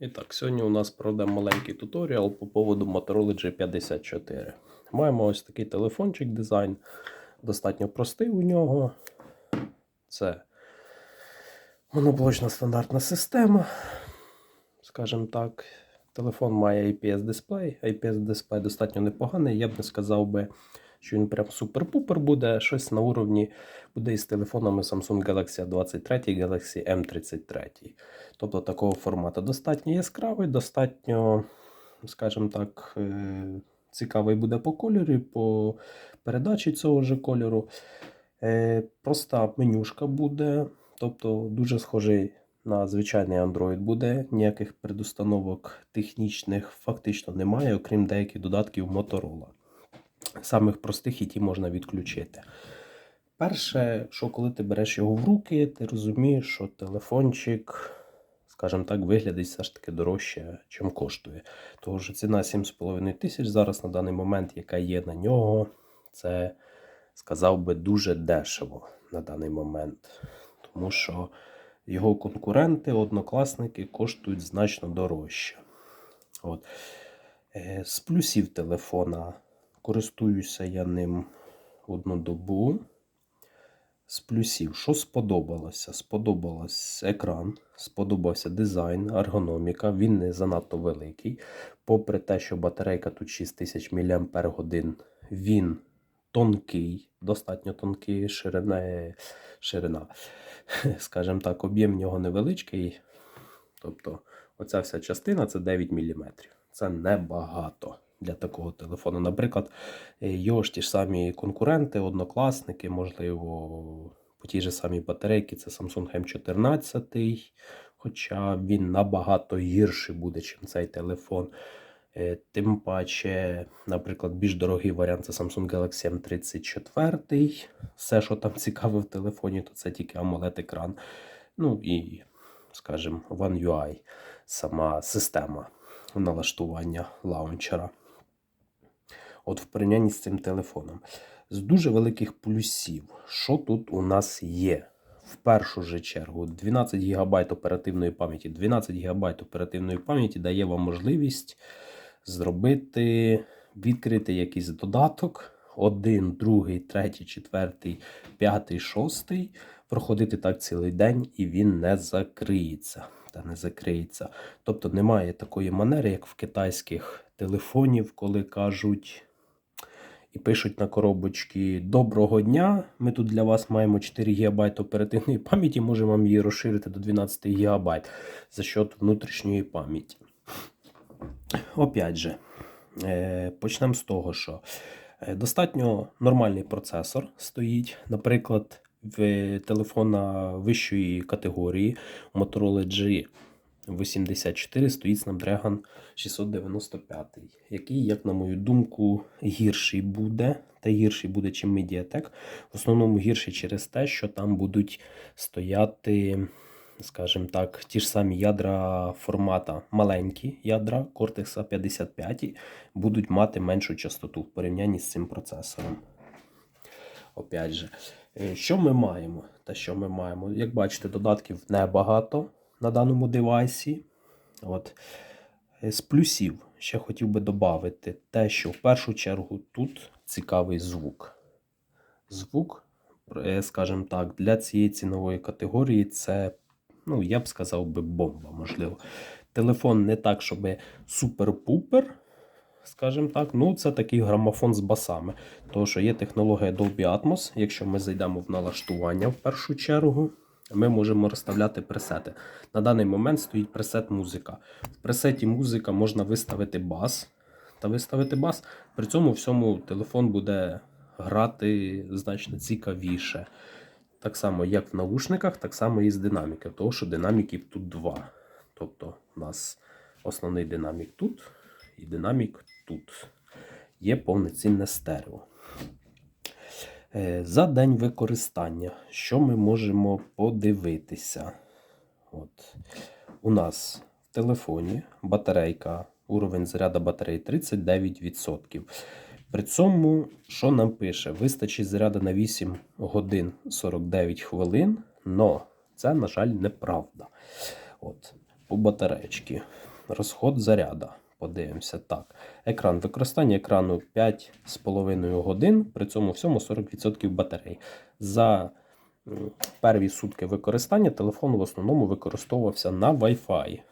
І так, сьогодні у нас пройде маленький туторіал по поводу Motorola G54. Маємо ось такий телефончик дизайн. Достатньо простий у нього. Це моноблочна стандартна система. Скажімо так, телефон має IPS дисплей. IPS дисплей достатньо непоганий. Я б не сказав би, що він прям супер-пупер буде. Щось на уровні буде із телефонами Samsung Galaxy A23, Galaxy M33. Тобто такого формату достатньо яскравий, достатньо, скажімо так, е, цікавий буде по кольорі, по передачі цього ж кольору. Е, Проста менюшка буде, тобто дуже схожий на звичайний Android буде. Ніяких предустановок технічних фактично немає, окрім деяких додатків Motorola. Самих простих і ті можна відключити. Перше, що коли ти береш його в руки, ти розумієш, що телефончик, скажімо так, виглядить все ж таки дорожче, чим коштує. Тому що ціна 7,5 тисяч зараз на даний момент, яка є на нього, це сказав би дуже дешево на даний момент. Тому що його конкуренти, однокласники коштують значно дорожче. От. Е, З плюсів телефона користуюся я ним одну добу. З плюсів, що сподобалося? Сподобалось екран, сподобався дизайн, ергономіка. Він не занадто великий. Попри те, що батарейка тут 6000 мАч, він тонкий, достатньо тонкий, ширина, ширина. скажімо так, об'єм нього невеличкий. Тобто, оця вся частина це 9 мм. Це небагато для такого телефону. Наприклад, е, його ж ті ж самі конкуренти, однокласники, можливо, по тій же самій батарейці, це Samsung M14, хоча він набагато гірший буде, ніж цей телефон. Е, Тим паче, наприклад, більш дорогий варіант це Samsung Galaxy M34. Все, що там цікаве в телефоні, то це тільки AMOLED-екран. Ну і, скажімо, One UI, сама система налаштування лаунчера. От в порівнянні з цим телефоном. З дуже великих плюсів, що тут у нас є? В першу же чергу 12 ГБ оперативної пам'яті. 12 ГБ оперативної пам'яті дає вам можливість зробити, відкрити якийсь додаток. Один, другий, третій, четвертий, п'ятий, шостий. Проходити так цілий день, і він не закриється. Та не закриється. Тобто немає такої манери, як в китайських телефонів, коли кажуть і пишуть на коробочці Доброго дня! Ми тут для вас маємо 4 ГБ оперативної пам'яті, можемо вам її розширити до 12 ГБ за счет внутрішньої пам'яті. Опять же, е, почнемо з того, що е, достатньо нормальний процесор стоїть. Наприклад, в телефона вищої категорії Motorola G84 стоїть Snapdragon 695, який, як на мою думку, гірший буде. Та гірший буде, чим Mediatek. В основному гірший через те, що там будуть стояти скажімо так, ті ж самі ядра формата маленькі ядра Cortex A55 будуть мати меншу частоту в порівнянні з цим процесором. Опять же, е, що ми маємо? Те, що ми маємо? Як бачите, додатків небагато на даному девайсі. От. Е, З плюсів ще хотів би додати те, що в першу чергу тут цікавий звук. Звук, е, скажімо так, для цієї цінової категорії це ну, я б сказав би, бомба, можливо. Телефон не так, щоб супер-пупер, скажімо так. Ну, це такий грамофон з басами. Тому що є технологія Dolby Atmos. Якщо ми зайдемо в налаштування в першу чергу, ми можемо розставляти пресети. На даний момент стоїть пресет музика. В пресеті музика можна виставити бас. Та виставити бас. При цьому всьому телефон буде грати значно цікавіше. Так само, як в наушниках, так само і з динаміків, тому що динаміків тут два. Тобто у нас основний динамік тут і динамік тут. Є повноцінне стерео. Е, За день використання, що ми можемо подивитися? От. У нас в телефоні батарейка, уровень заряду батареї 39%. При цьому, що нам пише? Вистачить заряду на 8 годин 49 хвилин, но це, на жаль, неправда. От. по батареечки. Розход заряда. Подивимося. Так. Екран використання екрану 5,5 годин, при цьому всьому 40% батареї. За м, перві сутки використання телефон в основному використовувався на Wi-Fi.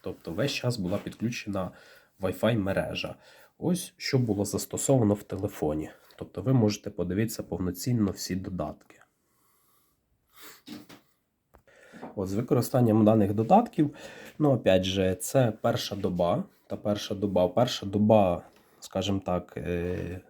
Тобто весь час була підключена Wi-Fi мережа. Ось що було застосовано в телефоні. Тобто ви можете подивитися повноцінно всі додатки. От, з використанням даних додатків, ну, опять же, це перша доба. Та перша доба, перша доба, скажімо так, е-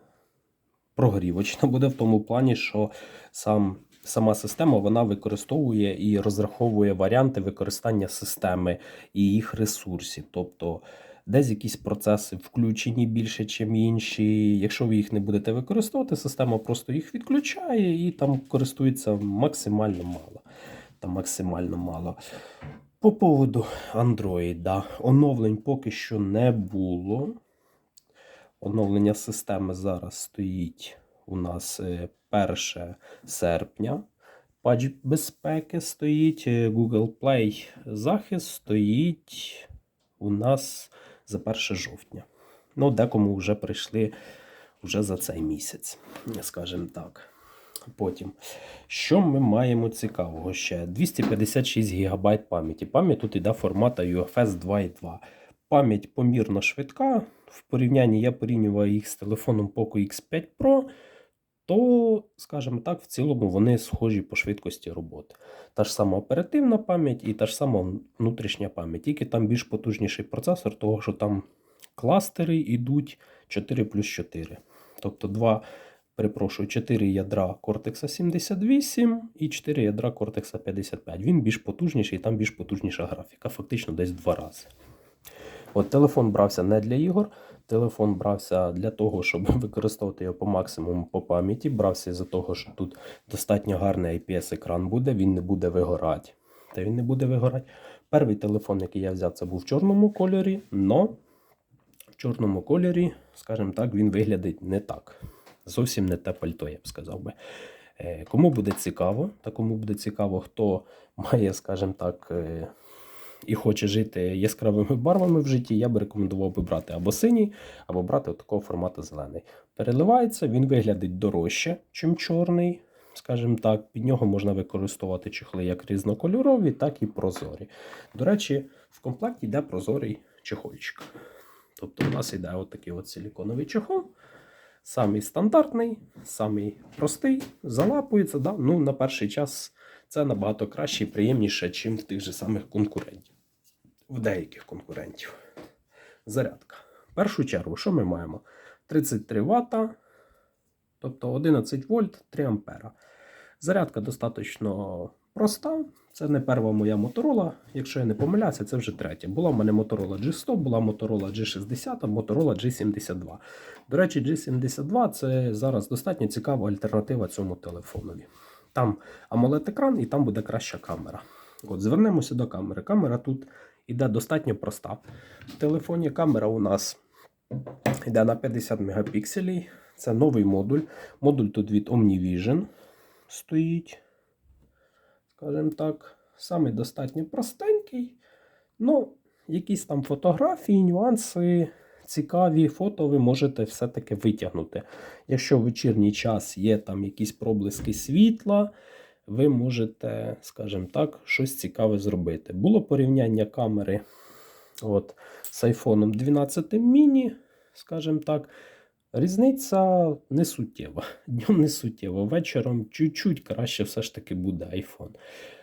прогрівочна буде в тому плані, що сам, сама система вона використовує і розраховує варіанти використання системи і їх ресурсів. Тобто десь якісь процеси включені більше, ніж інші. Якщо ви їх не будете використовувати, система просто їх відключає і там користується максимально мало. Та максимально мало. По поводу Android, оновлень поки що не було. Оновлення системи зараз стоїть у нас е, 1 серпня. Патч безпеки стоїть. е, Google Play захист стоїть у нас за 1 жовтня. Ну, декому вже прийшли вже за цей місяць, скажімо так. Потім, що ми маємо цікавого ще? 256 ГБ пам'яті. Пам'ять тут йде формату UFS 2.2. Пам'ять помірно швидка. В порівнянні я порівнював їх з телефоном Poco X5 Pro, то, скажімо так, в цілому вони схожі по швидкості роботи. Та ж сама оперативна пам'ять і та ж сама внутрішня пам'ять, тільки там більш потужніший процесор, того що там кластери йдуть 4 плюс 4. Тобто два перепрошую, 4 ядра Cortex 78 і 4 ядра Cortex 55. Він більш потужніший, і там більш потужніша графіка, фактично десь два рази. От телефон брався не для ігор, телефон брався для того, щоб використовувати його по максимуму по пам'яті. Брався із-за того, що тут достатньо гарний IPS-екран буде, він не буде вигорати. Та він не буде вигорати. Перший телефон, який я взяв, це був в чорному кольорі, но в чорному кольорі, скажімо так, він виглядить не так зовсім не те пальто, я б сказав би. Е, Кому буде цікаво, та кому буде цікаво, хто має, скажімо так, е, і хоче жити яскравими барвами в житті, я би рекомендував би брати або синій, або брати такого формату зелений. Переливається, він виглядить дорожче, ніж чорний. Скажімо так, під нього можна використовувати чехли як різнокольорові, так і прозорі. До речі, в комплекті йде прозорий чехольчик. Тобто у нас йде от такий от силіконовий чехол. Самий стандартний, самий простий, залапується. Да? Ну, на перший час це набагато краще і приємніше, ніж в тих же самих конкурентів. В деяких конкурентів. Зарядка. В першу чергу, що ми маємо? 33 Вт, тобто 11 вольт, 3 ампера. Зарядка достатньо проста. Це не перша моя Motorola. Якщо я не помиляюся, це вже третя. Була в мене Motorola G100, була Motorola G60, Motorola G72. До речі, G72 це зараз достатньо цікава альтернатива цьому телефонові. Там amoled екран і там буде краща камера. От, Звернемося до камери. Камера тут іде достатньо проста. В телефоні камера у нас йде на 50 мегапікселів. Це новий модуль. Модуль тут від OmniVision стоїть. Скажімо так, самий достатньо простенький. Ну, якісь там фотографії, нюанси, цікаві фото ви можете все-таки витягнути. Якщо в вечірній час є там якісь проблиски світла, ви можете, скажімо так, щось цікаве зробити. Було порівняння камери от, з iPhone 12 mini, скажімо так. Різниця не суттєва. Днем не суттєва. Вечором чуть-чуть краще все ж таки буде iPhone.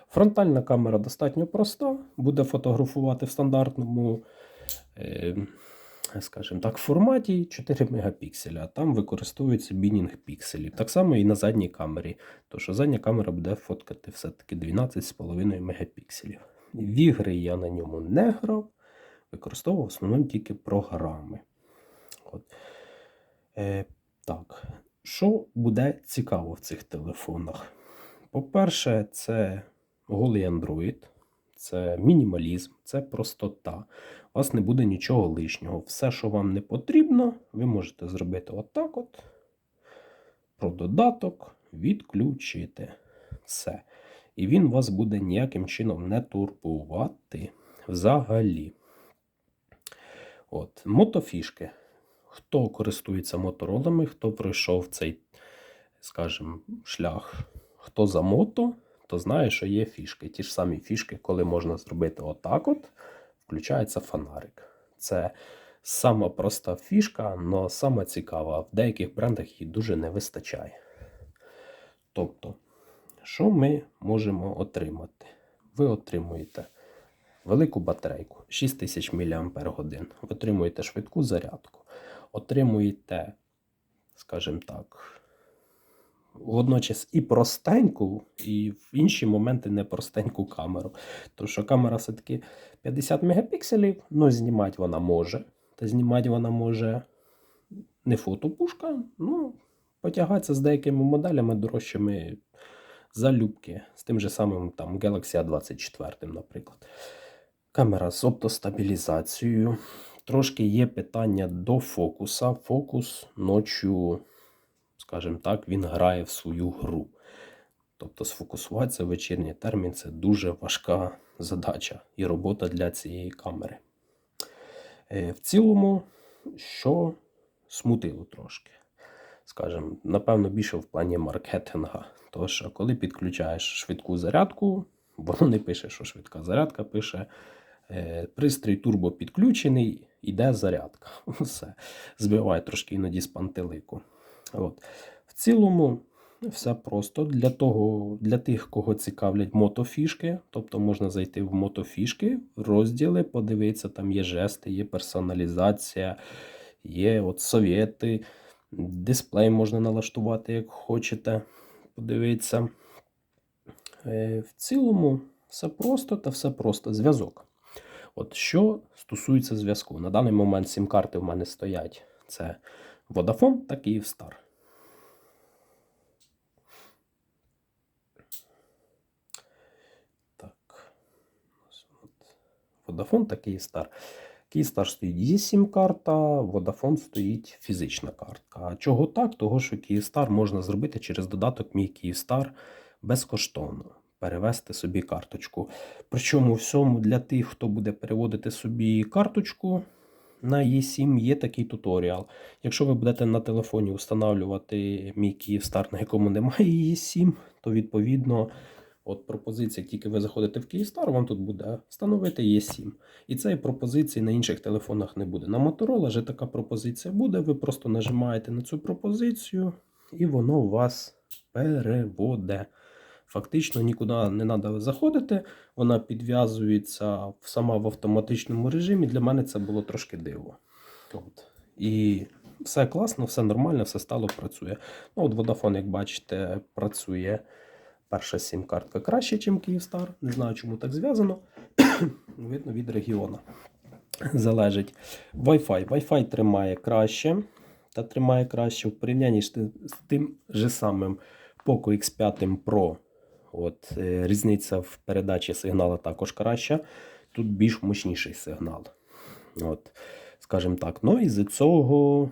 Фронтальна камера достатньо проста, буде фотографувати в стандартному, е, скажімо так, форматі 4 мегапікселя, а там використовується бінінг пікселів. Так само і на задній камері. Що задня камера буде фоткати все-таки 12,5 мегапікселів. В ігри я на ньому не грав, використовував в основному тільки програми. От. Е, так, що буде цікаво в цих телефонах? По-перше, це голий Android, це мінімалізм, це простота. У вас не буде нічого лишнього. Все, що вам не потрібно, ви можете зробити отак от. Про додаток відключити. Все. І він вас буде ніяким чином не турбувати. Взагалі. От, мотофішки. Хто користується моторолами, хто пройшов цей, скажімо, шлях, хто за мото, то знає, що є фішки. Ті ж самі фішки, коли можна зробити отак от, включається фонарик. Це сама проста фішка, але сама цікава. В деяких брендах її дуже не вистачає. Тобто, що ми можемо отримати? Ви отримуєте велику батарейку 6000 мАч. Ви отримуєте швидку зарядку, отримуєте, скажімо так, водночас і простеньку, і в інші моменти не простеньку камеру. Тому що камера все-таки 50 мегапікселів, але знімати вона може. Та знімати вона може не фотопушка, ну, потягатися з деякими моделями дорожчими залюбки. З тим же самим там Galaxy A24, наприклад. Камера з оптостабілізацією. Трошки є питання до фокуса. Фокус ночі, скажімо так, він грає в свою гру. Тобто сфокусуватися в вечірній термін це дуже важка задача і робота для цієї камери. Е, В цілому, що смутило трошки. Скажімо, напевно, більше в плані маркетинга. Що коли підключаєш швидку зарядку, воно не пише, що швидка зарядка, пише пристрій турбо підключений, іде зарядка. Все. Збиває трошки іноді з пантелику. От. В цілому, все просто для того, для тих, кого цікавлять мотофішки, тобто можна зайти в мотофішки, розділи, подивитися, там є жести, є персоналізація, є от совєти, дисплей можна налаштувати, як хочете. Подивитися. Е, В цілому, все просто та все просто. Зв'язок. От що стосується зв'язку, на даний момент сім-карти в мене стоять. Це Vodafone та Kyivstar. Так. Vodafone та Kyivstar. Kyivstar стоїть є сім-карта, Vodafone стоїть фізична картка. А чого так? Того, що Kyivstar можна зробити через додаток Мій Kyivstar безкоштовно. Перевести собі карточку. Причому всьому для тих, хто буде переводити собі карточку на E7 є такий туторіал. Якщо ви будете на телефоні встановлювати мій Kyivstar, на якому немає E7, то відповідно от пропозиція, як тільки ви заходите в Kyivstar, вам тут буде встановити E7. І цієї пропозиції на інших телефонах не буде. На Motorola же така пропозиція буде. Ви просто нажимаєте на цю пропозицію, і воно вас переводе. Фактично нікуди не треба заходити, вона підв'язується сама в автоматичному режимі. Для мене це було трошки диво. От. І все класно, все нормально, все стало працює. Ну, от Vodafone, як бачите, працює. Перша сім-картка краще, ніж Kyivstar. Не знаю, чому так зв'язано. Видно від регіону. Залежить. Wi-Fi. Wi-Fi тримає краще. Та тримає краще в порівнянні з тим же самим Poco X5 Pro. От, е, різниця в передачі сигналу також краща. Тут більш мощніший сигнал. От, скажімо так. Ну і з цього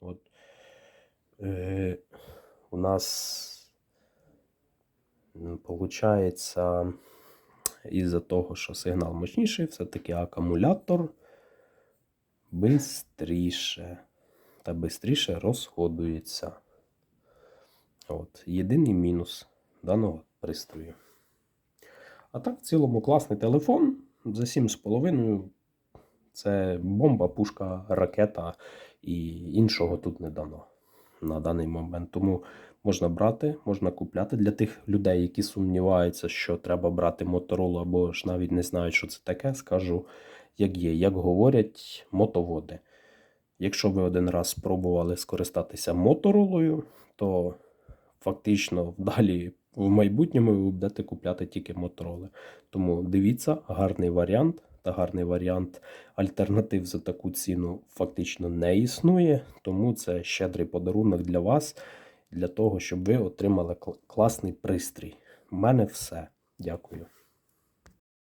от, е, у нас виходить, із-за того, що сигнал мощніший, все-таки акумулятор бистріше та бистріше розходується. От, єдиний мінус даного пристрою. А так, в цілому класний телефон за 7,5. Це бомба, пушка, ракета і іншого тут не дано на даний момент. Тому можна брати, можна купляти для тих людей, які сумніваються, що треба брати Motorola або ж навіть не знають, що це таке, скажу, як є, як говорять мотоводи. Якщо ви один раз спробували скористатися моторолою, то фактично далі в майбутньому ви будете купляти тільки мотороли. Тому дивіться, гарний варіант та гарний варіант альтернатив за таку ціну фактично не існує. Тому це щедрий подарунок для вас, для того, щоб ви отримали кл- класний пристрій. У мене все. Дякую.